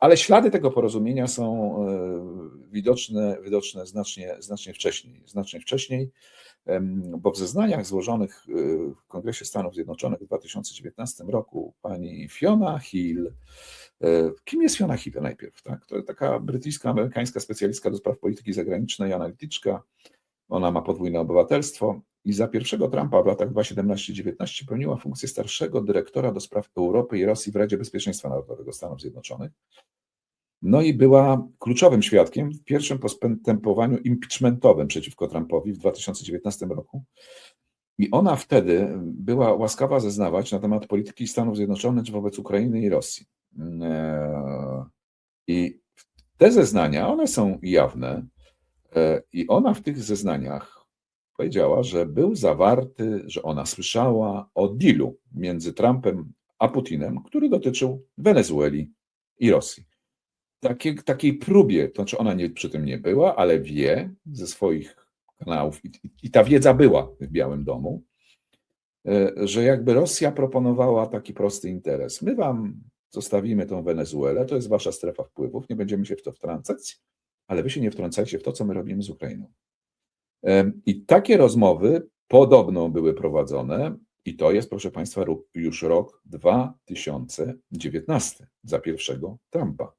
Ale ślady tego porozumienia są e, widoczne, widoczne znacznie, znacznie wcześniej. Znacznie wcześniej, bo w zeznaniach złożonych e, w Kongresie Stanów Zjednoczonych w 2019 roku pani Fiona Hill, e, kim jest Fiona Hill najpierw? Tak? To taka brytyjsko-amerykańska specjalistka do spraw polityki zagranicznej, analityczka. Ona ma podwójne obywatelstwo i za pierwszego Trumpa w latach 2017-19 pełniła funkcję starszego dyrektora do spraw Europy i Rosji w Radzie Bezpieczeństwa Narodowego Stanów Zjednoczonych. No i była kluczowym świadkiem w pierwszym postępowaniu impeachmentowym przeciwko Trumpowi w 2019 roku. I ona wtedy była łaskawa zeznawać na temat polityki Stanów Zjednoczonych wobec Ukrainy i Rosji. Eee, I te zeznania, one są jawne, e, i ona w tych zeznaniach powiedziała, że był zawarty, że ona słyszała o dealu między Trumpem a Putinem, który dotyczył Wenezueli i Rosji. Takiej, takiej próbie, to znaczy ona nie, przy tym nie była, ale wie ze swoich kanałów, i, i ta wiedza była w Białym Domu, e, że jakby Rosja proponowała taki prosty interes. My wam zostawimy tą Wenezuelę, to jest wasza strefa wpływów, nie będziemy się w to wtrącać, ale wy się nie wtrącajcie w to, co my robimy z Ukrainą. I takie rozmowy podobno były prowadzone, i to jest, proszę Państwa, już rok 2019 za pierwszego Trumpa.